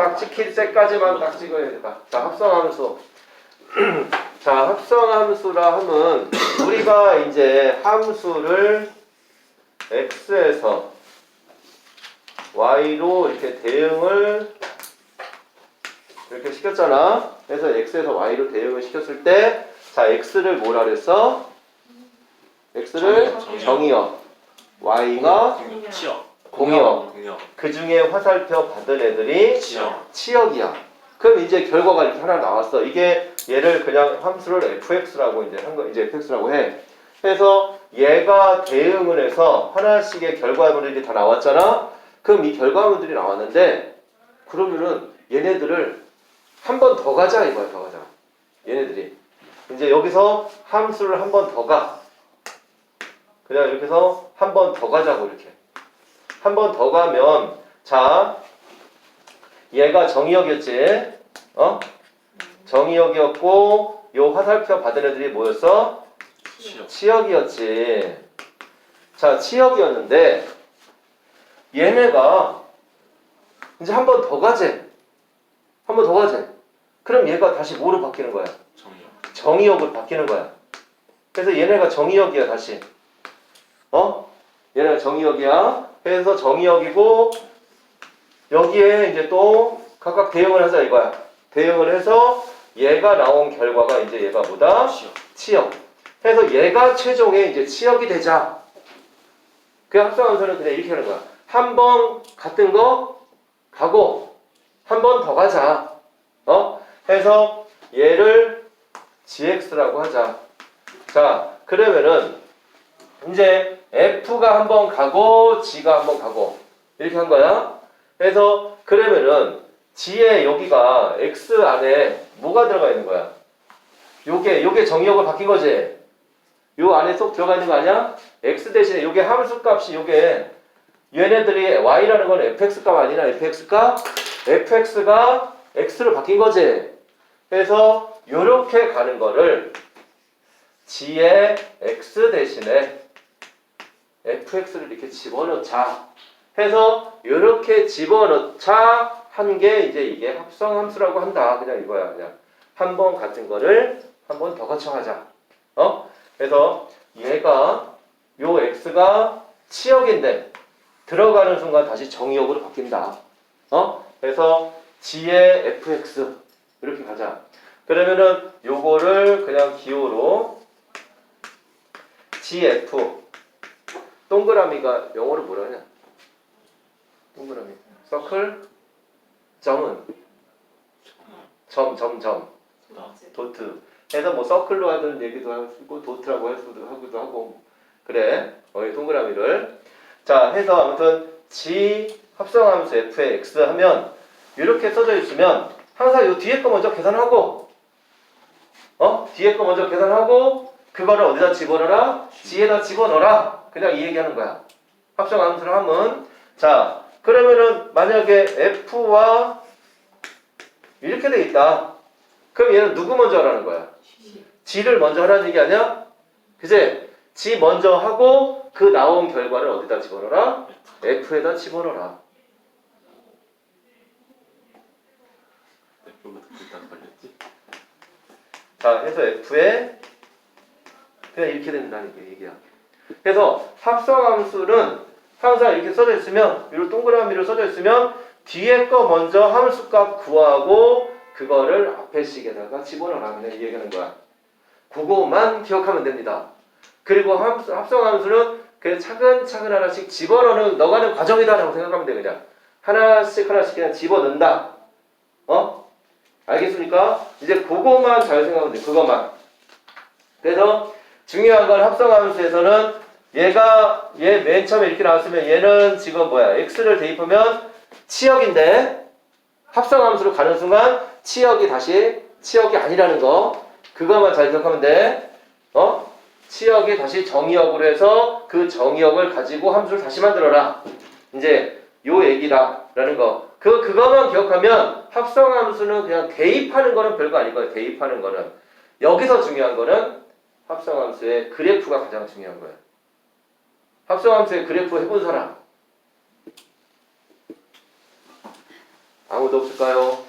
딱 찍힐 때까지만 딱 찍어야 된다. 자, 합성함수. 자, 합성함수라 하면 우리가 이제 함수를 x에서 y로 이렇게 대응을 이렇게 시켰잖아. 그래서 x에서 y로 대응을 시켰을 때, 자, x를 뭐라 그랬어? x를 정의역. 정의역, y가 치역. 공역. 공역. 그 중에 화살표 받은 애들이 치역. 치역이야. 그럼 이제 결과가 이렇게 하나 나왔어. 이게 얘를 그냥 함수를 fx라고 이제 한 거, 이제 fx라고 해. 그래서 얘가 대응을 해서 하나씩의 결과물들이 다 나왔잖아. 그럼 이 결과물들이 나왔는데 그러면은 얘네들을 한 번 더 가자 이거야, 더 가자. 얘네들이 이제 여기서 함수를 한 번 더 가. 그냥 이렇게 해서 한 번 더 가자고 이렇게. 한 번 더 가면 자 얘가 정의역이었지 어 정의역이었고 요 화살표 받은 애들이 뭐였어 치역. 치역이었지 자 치역이었는데 얘네가 이제 한 번 더 가재 한 번 더 가재 그럼 얘가 다시 뭐로 바뀌는 거야 정의역. 정의역으로 바뀌는 거야. 그래서 얘네가 정의역이야 다시. 어? 얘네가 정의역이야. 그래서 정의역이고 여기에 이제 또 각각 대응을 하자 이거야. 대응을 해서 얘가 나온 결과가 이제 얘가 뭐다? 치역. 치역. 그래서 얘가 최종에 이제 치역이 되자. 그 합성함수는 그냥 이렇게 하는 거야. 한 번 같은 거 가고 한 번 더 가자. 어? 해서 얘를 gx라고 하자. 자, 그러면은 이제 f가 한번 가고 g가 한번 가고 이렇게 한 거야. 그래서 그러면은 g의 여기가 x 안에 뭐가 들어가 있는 거야? 요게 요게 정의역을 바뀐 거지. 요 안에 쏙 들어가 있는 거 아니야? x 대신에 요게 함수 값이 요게 얘네들이 y라는 건 fx 값 아니라 fx 값 fx가 x로 바뀐 거지. 그래서 요렇게 가는 거를 g의 x 대신에 fx를 이렇게 집어넣자 해서 요렇게 집어넣자 한 게 이제 이게 합성함수라고 한다. 그냥 이거야. 그냥 한 번 같은 거를 한 번 더 거쳐가자. 어? 그래서 얘가 요 x가 치역인데 들어가는 순간 다시 정의역으로 바뀐다. 어? 그래서 g의 fx 이렇게 가자. 그러면은 요거를 그냥 기호로 gf 동그라미가 영어로 뭐라 하냐? 동그라미. 서클 점은? 점 점 점. 도트. 해서 뭐 서클로 하든 얘기도 하고 도트라고 할 수도 하기도 하고. 그래. 어이 동그라미를. 자 해서 아무튼 g 합성함수 f의 x 하면 이렇게 써져 있으면 항상 요 뒤에 거 먼저 계산하고 어? 뒤에 거 먼저 계산하고 그거를 어디다 집어넣어라? G에다 집어넣어라 그냥 이 얘기하는 거야. 합성 함수를 하면 자 그러면은 만약에 f와 이렇게 돼 있다. 그럼 얘는 누구 먼저 하라는 거야? g를 먼저 하라는 얘기 아니야? 그제 g 먼저 하고 그 나온 결과를 어디다 집어넣어라? F에다 집어넣어라. 자, 해서 F에 그냥 이렇게 된다는 게 얘기야. 그래서 합성함수는 항상 이렇게 써져 있으면 이런 동그라미로 써져 있으면 뒤에 거 먼저 함수값 구하고 그거를 앞에 식에다가 집어넣으라 그냥 이 얘기하는 거야. 그거만 기억하면 됩니다. 그리고 함수, 합성함수는 그냥 차근차근 하나씩 집어넣는 넣어가는 과정이다라고 생각하면 돼 그냥 하나씩 하나씩 그냥 집어넣는다. 어? 알겠습니까? 이제 그거만 잘 생각하면 돼. 그거만. 그래서 중요한 건 합성함수에서는 얘가 얘 맨 처음에 이렇게 나왔으면 얘는 지금 뭐야? x를 대입하면 치역인데 합성함수로 가는 순간 치역이 다시 치역이 아니라는 거. 그거만 잘 기억하면 돼. 어? 치역이 다시 정의역으로 해서 그 정의역을 가지고 함수를 다시 만들어라. 이제 요 얘기다라는 거. 그 그거만 기억하면 합성함수는 그냥 대입하는 거는 별거 아니고요. 대입하는 거는 여기서 중요한 거는 합성함수의 그래프가 가장 중요한 거예요. 합성함수의 그래프 해본 사람. 아무도 없을까요?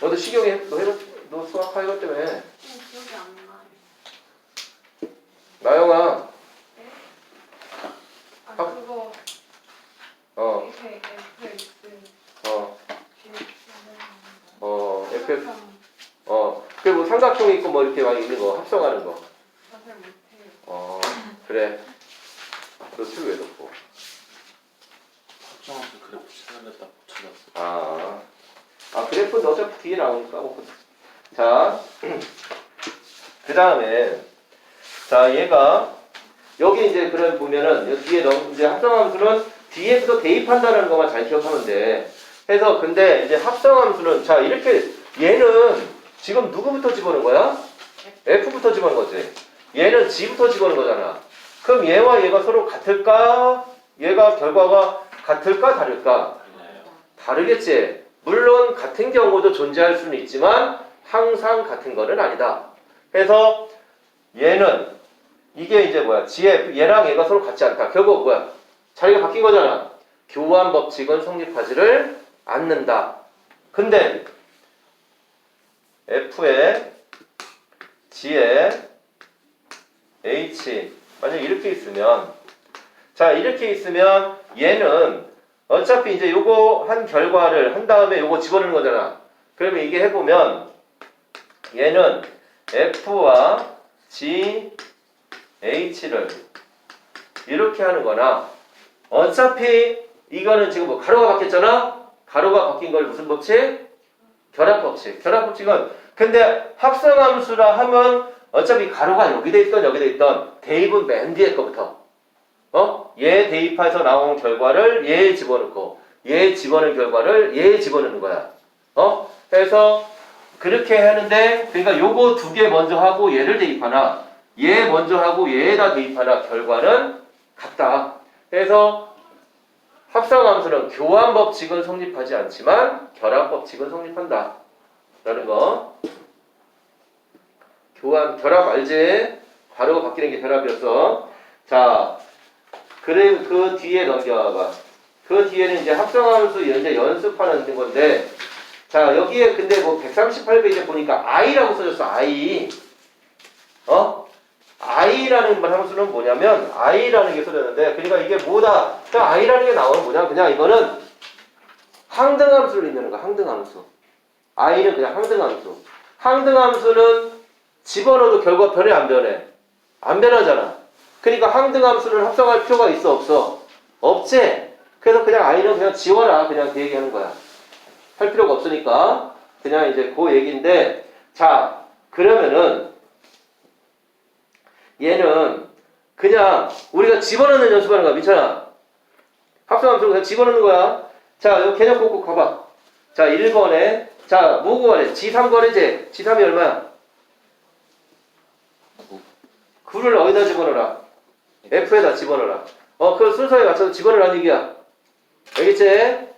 너도 시경이 해- 너 해봤 너 수학 하이가 때문에 어, 기억이 안 나요. 나영아 아 아. 그거 어 이렇게 FX 어, 어, 참 어, 그뭐 삼각형 있고 뭐 이렇게 막 있는 거 합성하는 거. 자세를 못해요. 어, 그래. 너술왜 덮고? 확정함수 그래프 찾아냈다 못 찾았어. 아, 아 그래프는 어차피 뒤에 나오니까 뭐. 자, 그 다음에 자 얘가 여기 이제 그런 보면은 여기 뒤에 넘 이제 합성함수는 뒤에서 대입한다는 것만 잘 기억하면 돼. 해서 근데 이제 합성함수는 자 이렇게 얘는 지금 누구부터 집어넣은 거야? F부터 집어넣은 거지. 얘는 G부터 집어넣은 거잖아. 그럼 얘와 얘가 서로 같을까? 얘가 결과가 같을까 다를까? 다르겠지. 물론 같은 경우도 존재할 수는 있지만 항상 같은 거는 아니다. 그래서 얘는 이게 이제 뭐야? 지혜 얘랑 얘가 서로 같지 않다. 결국 뭐야? 자리가 바뀐 거잖아. 교환 법칙은 성립하지를 않는다. 근데 F에 G에 H 만약 이렇게 있으면 자 이렇게 있으면 얘는 어차피 이제 요거 한 결과를 한 다음에 요거 집어넣는 거잖아. 그러면 이게 해보면 얘는 F와 G, H를 이렇게 하는 거나 어차피 이거는 지금 뭐 가로가 바뀌었잖아? 가로가 바뀐 걸 무슨 법칙? 결합 법칙. 결합 법칙은 근데 합성함수라 하면 어차피 가로가 여기 돼 있던 여기 돼 있던 대입은 맨 뒤에 거부터 어? 얘 대입해서 나온 결과를 얘에 집어넣고 얘 집어넣은 결과를 얘에 집어넣는 거야. 어? 그래서 그렇게 하는데 그러니까 요거 두 개 먼저 하고 얘를 대입하나 얘 먼저 하고 얘에다 대입하나 결과는 같다. 그래서 합성함수는 교환 법칙은 성립하지 않지만 결합 법칙은 성립한다. 라는 거. 교환 결합 알지? 가로가 바뀌는 게 결합이었어. 자, 그래 그 뒤에 넘겨봐. 그 뒤에는 이제 합성함수 이제 연습하는 건데, 자 여기에 근데 뭐 138페이지에 보니까 i라고 써졌어. i. 어? i라는 말 함수는 뭐냐면 i라는 게 써졌는데, 그러니까 이게 뭐다? 그냥 i라는 게 나오는 뭐냐? 그냥 이거는 항등함수를 있는 거야. 항등함수. i는 그냥 항등함수. 항등함수는 집어넣어도 결과 변해 안 변해? 안 변하잖아. 그러니까 항등함수를 합성할 필요가 있어 없어? 없지. 그래서 그냥 i는 그냥 지워라. 그냥 그 얘기하는 거야. 할 필요가 없으니까 그냥 이제 그 얘기인데 자 그러면은 얘는 그냥 우리가 집어넣는 연습하는 거야. 민찬아. 합성함수를 그냥 집어넣는 거야. 자 여기 개념 꼭꼭 가봐. 자 1번에 자 말해? G3거래제. G3이 얼마야? 9를 어디다 집어넣어라? F에다 집어넣어라. 어, 그 순서에 맞춰서 집어넣으라는 얘기야. 알겠지?